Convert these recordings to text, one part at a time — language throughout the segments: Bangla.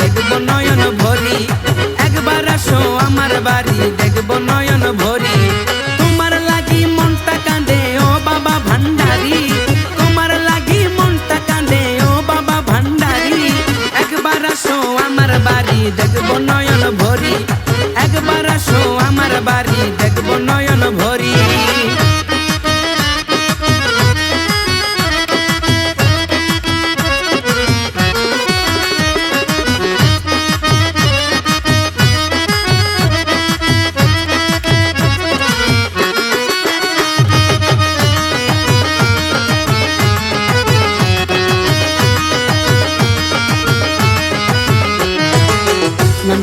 দেখব নয়ন ভরি। একবার আসো আমার বাড়ি, দেখব নয়ন ভরি। তোমার লাগি মনটা কাঁদে, ও বাবা ভান্ডারি। তোমার লাগি মনটা কাঁদে, ও বাবা ভান্ডারি। একবার আসো আমার বাড়ি, দেখব নয়ন ভরি। একবার আসো আমার বাড়ি, দেখব নয়ন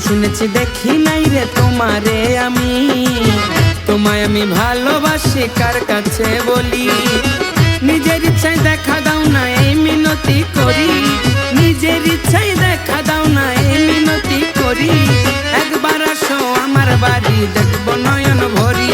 শুনেছি দেখি নাই রে তোমারে আমি। তোমায় আমি ভালোবাসি, কার কাছে বলি? নিজের ইচ্ছায় দেখা দাও না, এই মিনতি করি। নিজের ইচ্ছায় দেখা দাও না, এই মিনতি করি। একবার আসো আমার বাড়ি, দেখব নয়ন ভরি।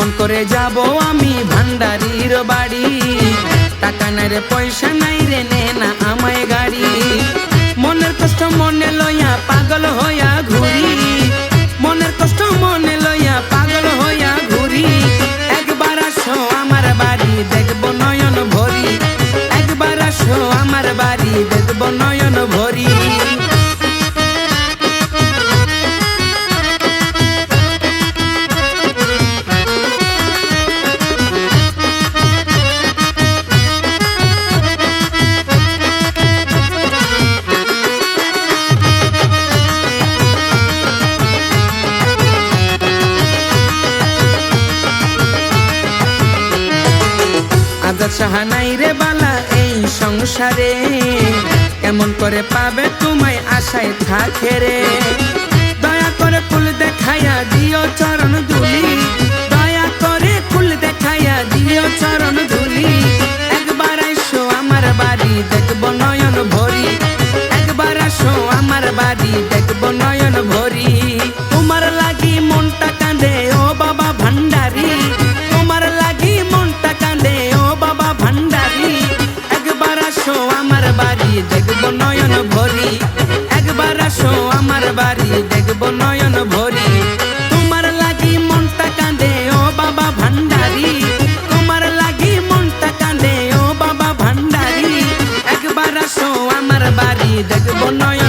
কেমন করে যাব আমি? ভান্ডারির বাড়ি। টাকা নাই রে, পয়সা নাই রে, নে না আমায় গাড়ি। মনের কষ্ট মনে লইয়া পাগল হইয়া ঘুরি। মনের কষ্ট মনে লইয়া পাগল হইয়া ঘুরি। একবার আসো আমার বাড়ি, দেখব নয়ন ভরি। একবার আসো আমার বাড়ি, দেখব নয়ন ভরি। আজাদ সাহানাই রে বালা, এই সংসারে। করে পাবে তোমায় আশায় থাকে রে? দয়া করে ফুল দেখাইয়া দিও চরণ ধুলি। দয়া করে ফুল দেখাইয়া দিও চরণ ধুলি। একবার আইসো আমার বাড়ি, দেখব নয়ন ভরি। একবার আসো আমার বাড়ি, দেখব নয়ন ভরি। আসো, আমার বাড়ি দেখব নয়ন ভরি। তোমার লাগি মনটা কাঁদে, ও বাবা ভান্ডারি। তোমার লাগি মনটা কাঁদে, ও বাবা ভান্ডারি। একবার আসো, আমার বাড়ি দেখব নয়ন